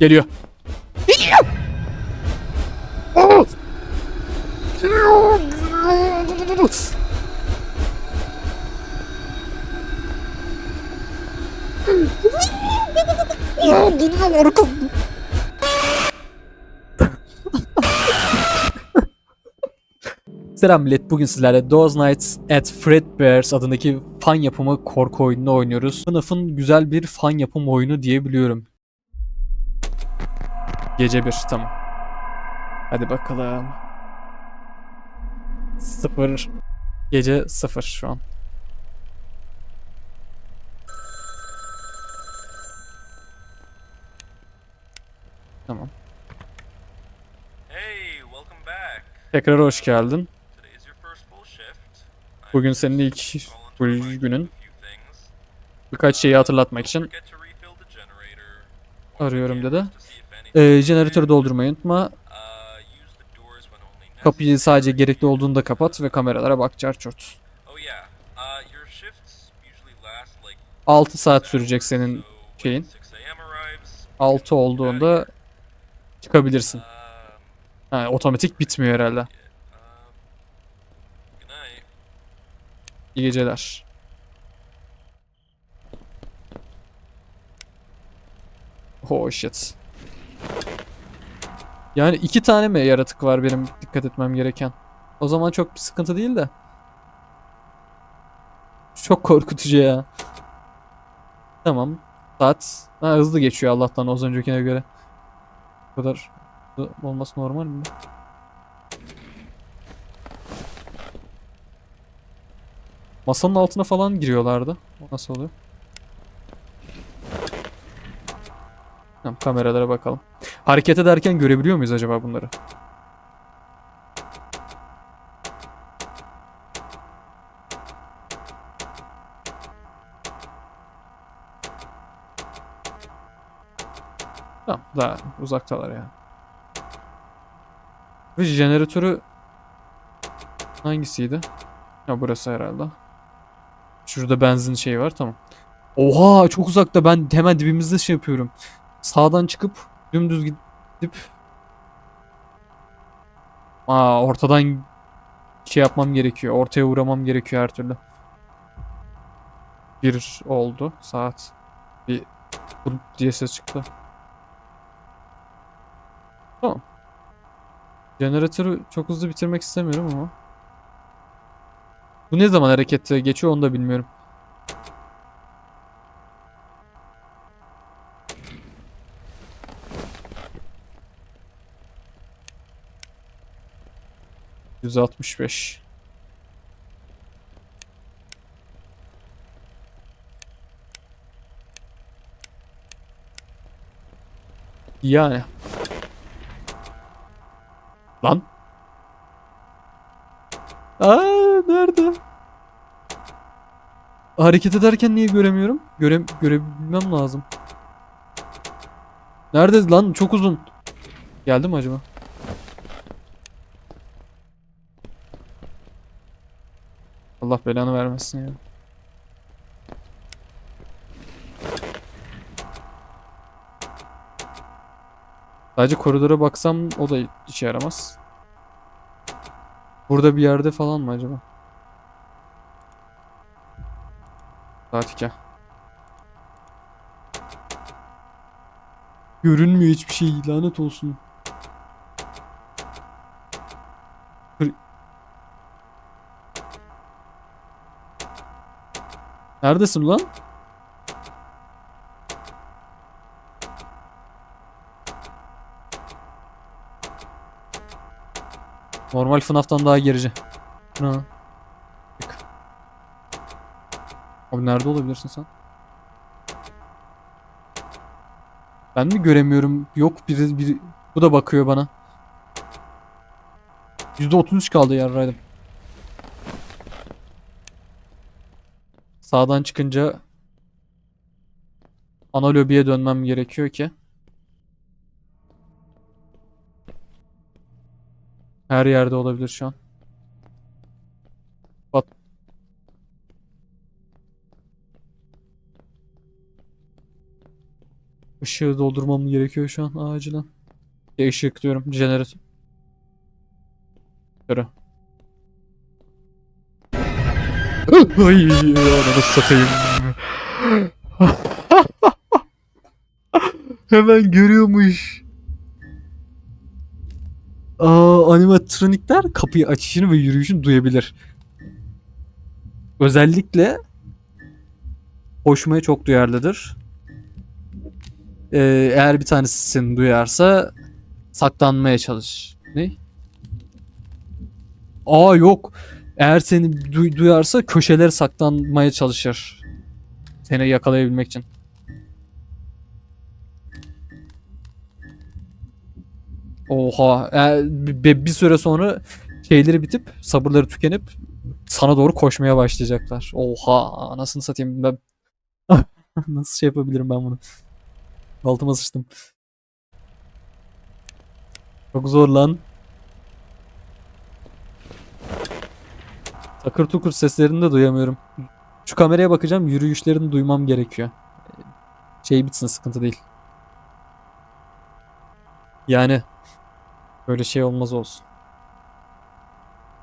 Geliyor. Geliyor. Geliyor. Ya geliyor arkam. Selam millet. Bugün sizlerle Those Nights at Fredbear's adındaki fan yapımı korku oyununu oynuyoruz. Sınıfın güzel bir fan yapım oyunu diyebiliyorum. Gece bir tamam. Hadi bakalım. Sıfır. Gece sıfır şu an. Tamam. Hey, welcome back. Tekrar hoş geldin. Bugün senin ilk full günün. Birkaç şeyi hatırlatmak için arıyorum dedi. İs jeneratörü doldurmayı unutma. Kapıyı sadece gerekli olduğunda kapat ve kameralara bak like 6 saat sürecek senin şeyin. 6 a.m. arrives, 6 olduğunda çıkabilirsin. Ha, otomatik bitmiyor herhalde. İyi geceler. Oh shit. Yani iki tane mi yaratık var benim dikkat etmem gereken? O zaman çok bir sıkıntı değil de. Çok korkutucu ya. Tamam. Saat ha, hızlı geçiyor Allah'tan az öncekine göre. Bu kadar olması normal mi? Masanın altına falan giriyorlardı. O nasıl oluyor? Tamam, kameralara bakalım. Hareket ederken görebiliyor muyuz acaba bunları? Tamam, daha uzaktalar yani. Ve jeneratörü hangisiydi? Ya burası herhalde. Şurada benzin şeyi var tamam. Oha çok uzakta ben hemen dibimizde şey yapıyorum. Sağdan çıkıp dümdüz gidip Aa ortadan şey yapmam gerekiyor. Ortaya uğramam gerekiyor her türlü. Bir oldu saat. Bir vurup diye ses çıktı. Tamam. Jeneratörü çok hızlı bitirmek istemiyorum ama. Bu ne zaman harekete geçiyor onu da bilmiyorum. Yüz altmış beş. Yani. Lan. Aa nerede? Hareket ederken niye göremiyorum? Göre görebilmem lazım. Nerede lan? Çok uzun. Geldi mi acaba? Allah belanı vermesin ya. Sadece koridora baksam o da işe yaramaz. Burada bir yerde falan mı acaba? Saat 2. Görünmüyor hiçbir şey lanet olsun. Neredesin lan? Normal FNAF'tan daha gerici. Çık. Abi nerede olabilirsin sen? Ben mi göremiyorum? Yok biri, biri bu da bakıyor bana. %33 kaldı yarraydım. Sağdan çıkınca ana lobiye dönmem gerekiyor ki. Her yerde olabilir şu an. Bat Işığı doldurmam gerekiyor şu an acilen. Işık diyorum. Jeneratör. Yürü. Ay ananı satayım. Hemen görüyormuş. Aa, animatronikler kapıyı açışını ve yürüyüşünü duyabilir. Özellikle koşmaya çok duyarlıdır. Ee, eğer bir tanesi seni duyarsa saklanmaya çalış. Ne? Aa yok. Eğer seni duy- duyarsa köşelere saklanmaya çalışır. Seni yakalayabilmek için. Oha. bir, bir süre sonra şeyleri bitip sabırları tükenip sana doğru koşmaya başlayacaklar. Oha. Anasını satayım ben. Nasıl şey yapabilirim ben bunu? Altıma sıçtım. Çok zor lan. Takır tukur seslerini de duyamıyorum. Şu kameraya bakacağım. Yürüyüşlerini duymam gerekiyor. Şey bitsin sıkıntı değil. Yani böyle şey olmaz olsun.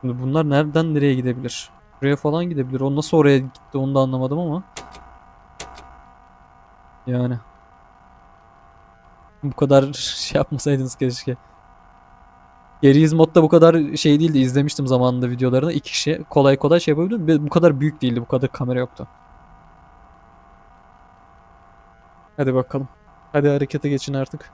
Şimdi bunlar nereden nereye gidebilir? Buraya falan gidebilir. O nasıl oraya gitti onu da anlamadım ama. Yani. Bu kadar şey yapmasaydınız keşke. Geriz modda bu kadar şey değildi. İzlemiştim zamanında videolarını. İki kişi kolay kolay şey yapabiliyor. Bir- Bu kadar büyük değildi. Bu kadar kamera yoktu. Hadi bakalım. Hadi harekete geçin artık.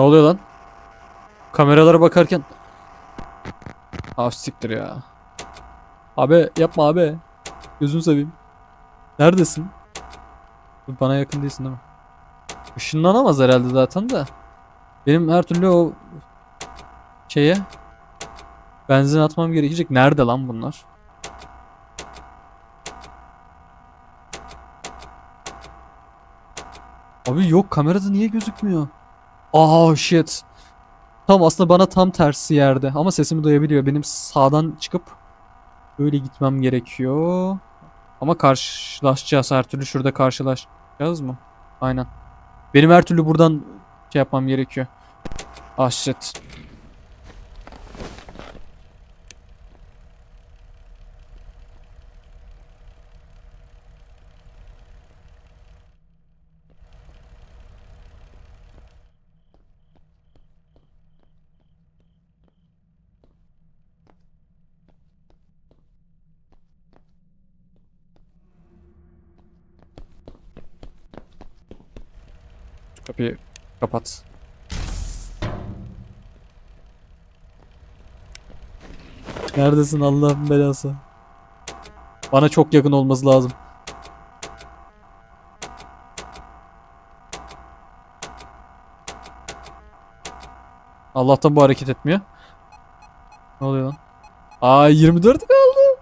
Ne oluyor lan? Kameralara bakarken. Ah siktir ya. Abi yapma abi. Gözünü seveyim. Neredesin? Bana yakın değilsin değil mi? Işınlanamaz herhalde zaten de. Benim her türlü o şeye benzin atmam gerekecek. Nerede lan bunlar? Abi yok kamerada niye gözükmüyor? Aa shit. Tam aslında bana tam tersi yerde ama sesimi duyabiliyor. Benim sağdan çıkıp böyle gitmem gerekiyor. Ama karşılaşacağız her türlü şurada karşılaşacağız mı? Aynen. Benim her türlü buradan şey yapmam gerekiyor. Ah shit. Kapıyı kapat. Neredesin Allah'ın belası? Bana çok yakın olması lazım. Allah'tan bu hareket etmiyor. Ne oluyor lan? Aa 24 kaldı.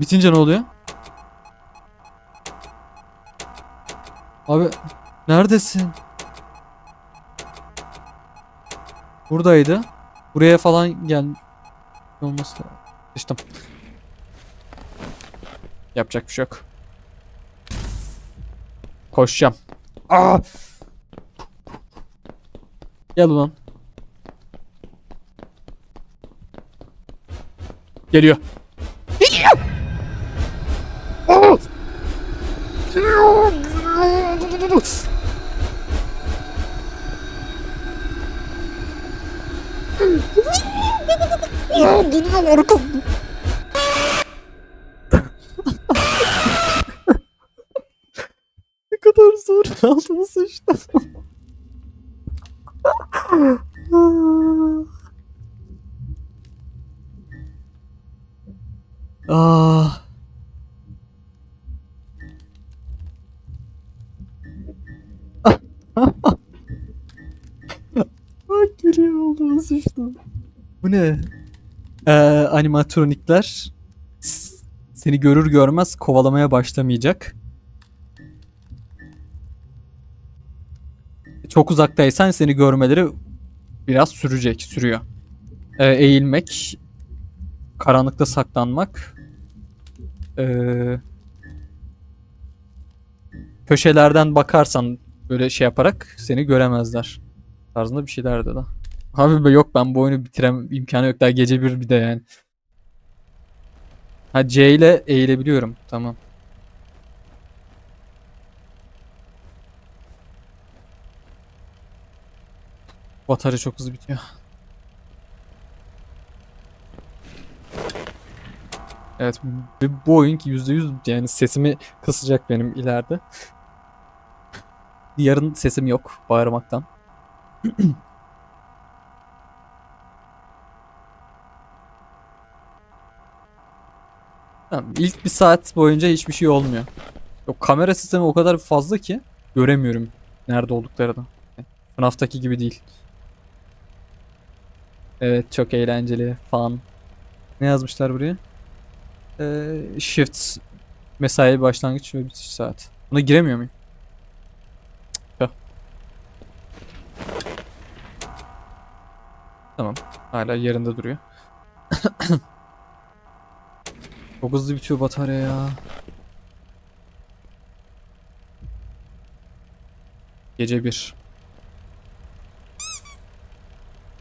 Bitince ne oluyor? Abi neredesin? Buradaydı. Buraya falan gel olması İşte. Yapacak bir şey yok. Koşacağım. Aa! Gel ulan. Geliyor. Aa! Geliyor. Ya geliyorum arkamda. ne kadar zor altıma sıçtım. ah. Bak geliyor altıma sıçtım. Bu ne? Ee, animatronikler seni görür görmez kovalamaya başlamayacak. Çok uzaktaysan seni görmeleri biraz sürecek, sürüyor. Ee, eğilmek, karanlıkta saklanmak, ee, köşelerden bakarsan böyle şey yaparak seni göremezler. Tarzında bir şeyler dedi. Abi be yok ben bu oyunu bitirem imkanı yok daha gece bir bir de yani. Ha C ile eğilebiliyorum. Tamam. Batarya çok hızlı bitiyor. Evet bu, oyun ki %100 yani sesimi kısacak benim ileride. Yarın sesim yok bağırmaktan. Tamam, ilk bir saat boyunca hiçbir şey olmuyor. Yok kamera sistemi o kadar fazla ki göremiyorum nerede olduklarını. FNAF'taki gibi değil. Evet çok eğlenceli. Fun. Ne yazmışlar buraya? Ee, shift mesai başlangıç ve bitiş saat. Buna giremiyor muyum? Tüh. Tamam. Hala yerinde duruyor. Çok hızlı bitiyor batarya ya. Gece bir.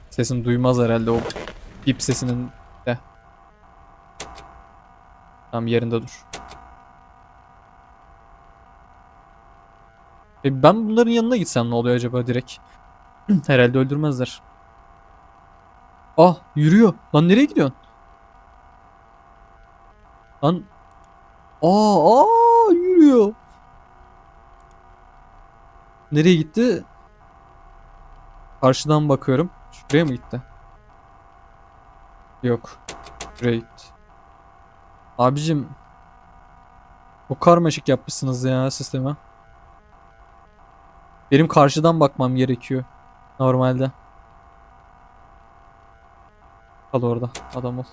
Sesini duymaz herhalde o bip sesinin de. Tam yerinde dur. E ben bunların yanına gitsem ne oluyor acaba direkt? Herhalde öldürmezler. Ah yürüyor. Lan nereye gidiyorsun? Lan Aa, aa yürüyor. Nereye gitti? Karşıdan bakıyorum. Şuraya mı gitti? Yok. Şuraya gitti. Abicim çok karmaşık yapmışsınız ya sistemi. Benim karşıdan bakmam gerekiyor. Normalde. Kal orada. Adam ol.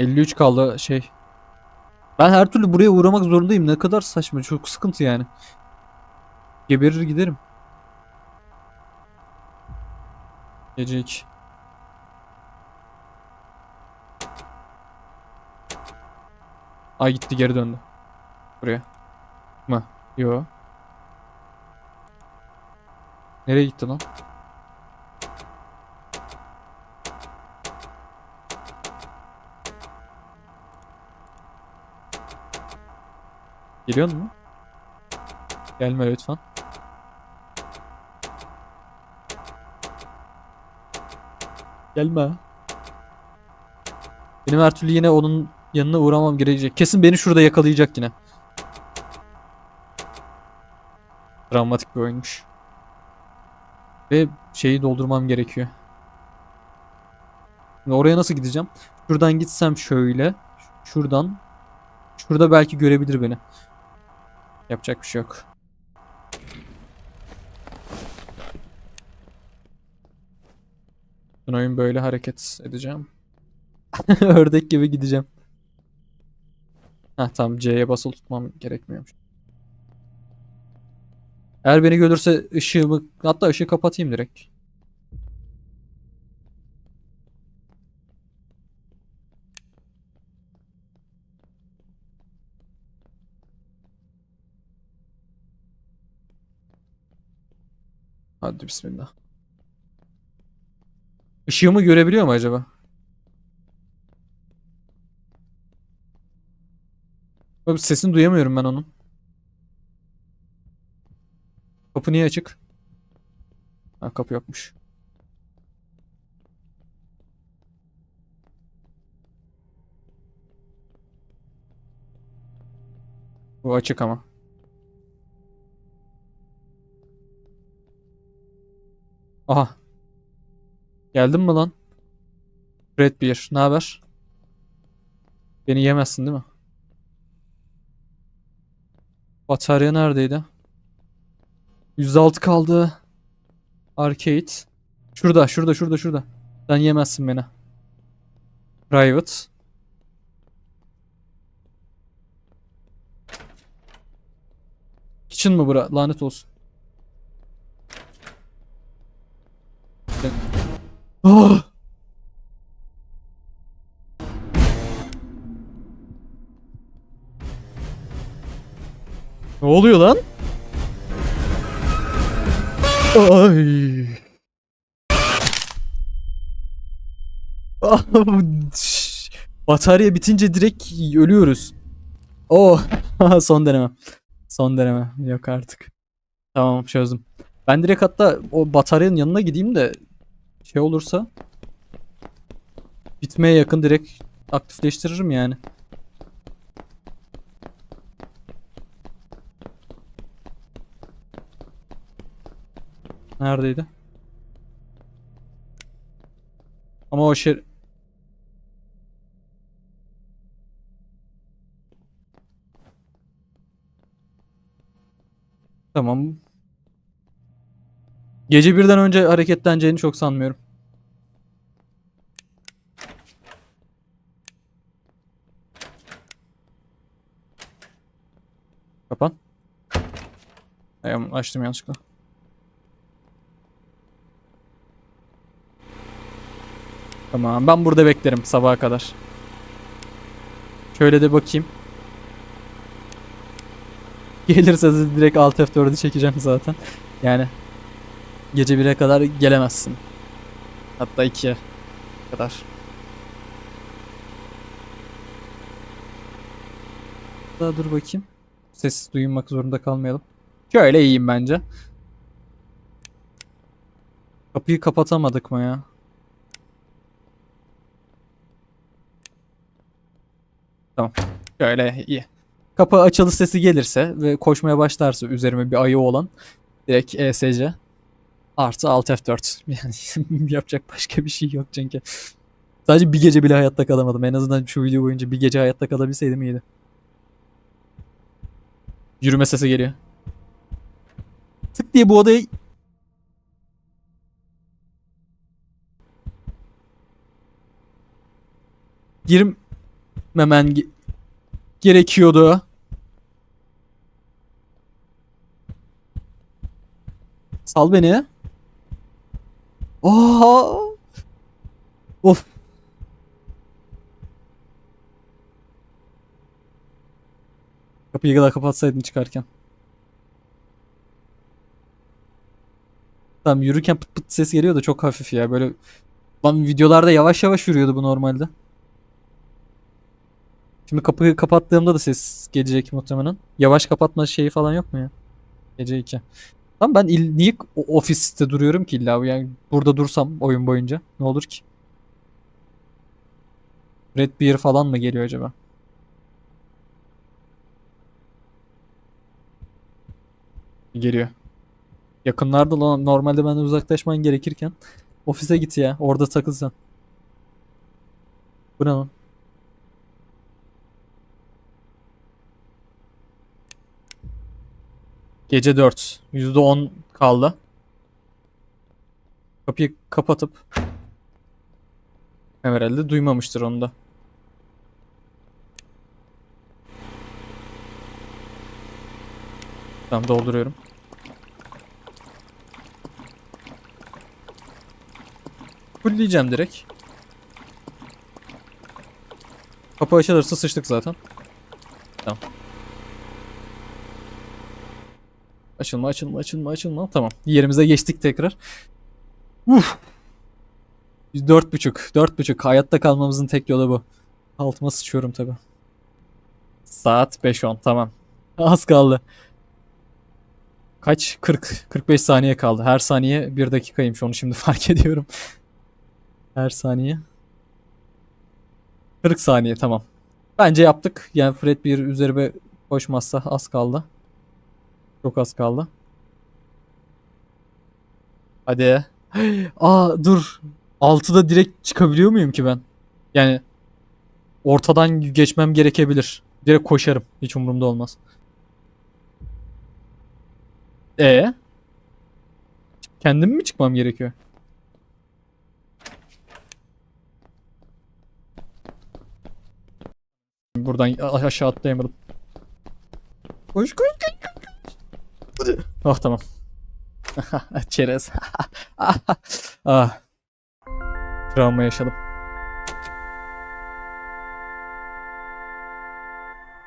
53 kaldı şey. Ben her türlü buraya uğramak zorundayım. Ne kadar saçma. Çok sıkıntı yani. Geberir giderim. Gece 2. Ay gitti geri döndü. Buraya. Mı? Yo. Nereye gitti lan? Geliyor mu? Gelme lütfen. Gelme. Benim her türlü yine onun yanına uğramam gerekecek. Kesin beni şurada yakalayacak yine. Dramatik bir oyunmuş. Ve şeyi doldurmam gerekiyor. Şimdi oraya nasıl gideceğim? Şuradan gitsem şöyle. Şuradan. Şurada belki görebilir beni. Yapacak bir şey yok. Ben oyun böyle hareket edeceğim. Ördek gibi gideceğim. Heh tamam C'ye basılı tutmam gerekmiyormuş. Eğer beni görürse ışığımı hatta ışığı kapatayım direkt. Hadi bismillah. Işığımı görebiliyor mu acaba? Abi sesini duyamıyorum ben onun. Kapı niye açık? Ha kapı yokmuş. Bu açık ama. Aha. Geldin mi lan? Red Beer, ne haber? Beni yemezsin değil mi? Batarya neredeydi? %6 kaldı. Arcade. Şurada, şurada, şurada, şurada. Sen yemezsin beni. Private. Kitchen mı bura? Lanet olsun. Ben- Ah! Ne oluyor lan? Ay. Ah. Batarya bitince direkt ölüyoruz. Oh, son deneme. Son deneme. Yok artık. Tamam çözdüm. Ben direkt hatta o bataryanın yanına gideyim de şey olursa bitmeye yakın direkt aktifleştiririm yani. Neredeydi? Ama o şey Tamam. Gece birden önce hareketleneceğini çok sanmıyorum. Kapan. Ay, açtım yanlışlıkla. Tamam ben burada beklerim sabaha kadar. Şöyle de bakayım. Gelirse direkt Alt F4'ü çekeceğim zaten. Yani gece 1'e kadar gelemezsin. Hatta 2'ye kadar. Daha dur bakayım. Ses duymak zorunda kalmayalım. Şöyle iyiyim bence. Kapıyı kapatamadık mı ya? Tamam. Şöyle iyi. Kapı açılı sesi gelirse ve koşmaya başlarsa üzerime bir ayı olan direkt ESC artı Alt F4. Yani yapacak başka bir şey yok çünkü. Sadece bir gece bile hayatta kalamadım. En azından şu video boyunca bir gece hayatta kalabilseydim iyiydi. Yürüme sesi geliyor. Tık diye bu odaya girmemen ge- gerekiyordu. Sal beni. Oha! Of. Kapıyı kadar kapatsaydın çıkarken. Tamam yürürken pıt pıt ses geliyor da çok hafif ya böyle. Lan videolarda yavaş yavaş yürüyordu bu normalde. Şimdi kapıyı kapattığımda da ses gelecek muhtemelen. Yavaş kapatma şeyi falan yok mu ya? Gece 2. Lan ben il, niye ofiste duruyorum ki illa yani burada dursam oyun boyunca ne olur ki? Red Beer falan mı geliyor acaba? Geliyor. Yakınlarda lan normalde benden uzaklaşman gerekirken ofise git ya orada takıl sen. Bu ne lan? Gece 4. %10 kaldı. Kapıyı kapatıp herhalde duymamıştır onu da. Tamam dolduruyorum. Fullleyeceğim direkt. Kapı açılırsa sıçtık zaten. Tamam. Açılma açılma açılma açılma. Tamam. Yerimize geçtik tekrar. Uf. Dört buçuk. Dört buçuk. Hayatta kalmamızın tek yolu bu. Altıma sıçıyorum tabi. Saat 5.10 tamam. Az kaldı. Kaç? 40. 45 saniye kaldı. Her saniye 1 dakikaymış. Onu şimdi fark ediyorum. Her saniye. 40 saniye tamam. Bence yaptık. Yani Fred bir üzerime Koşmazsa az kaldı. Çok az kaldı. Hadi. Aa dur. 6'da direkt çıkabiliyor muyum ki ben? Yani ortadan geçmem gerekebilir. Direkt koşarım. Hiç umurumda olmaz. E Kendim mi çıkmam gerekiyor? Buradan aşağı atlayamadım. Koş koş. koş. Oh tamam. Çerez. ah. Travma yaşadım.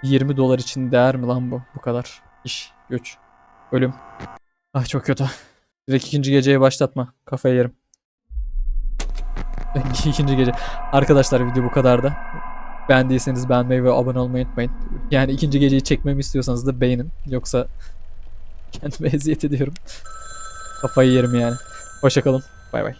20 dolar için değer mi lan bu? Bu kadar. İş, güç, ölüm. Ah çok kötü. Direkt ikinci geceye başlatma. Kafayı yerim. ikinci gece. Arkadaşlar video bu kadardı. Beğendiyseniz beğenmeyi ve abone olmayı unutmayın. Yani ikinci geceyi çekmemi istiyorsanız da beğenin. Yoksa kendime eziyet ediyorum. Kafayı yerim yani. Hoşçakalın. Bay bay.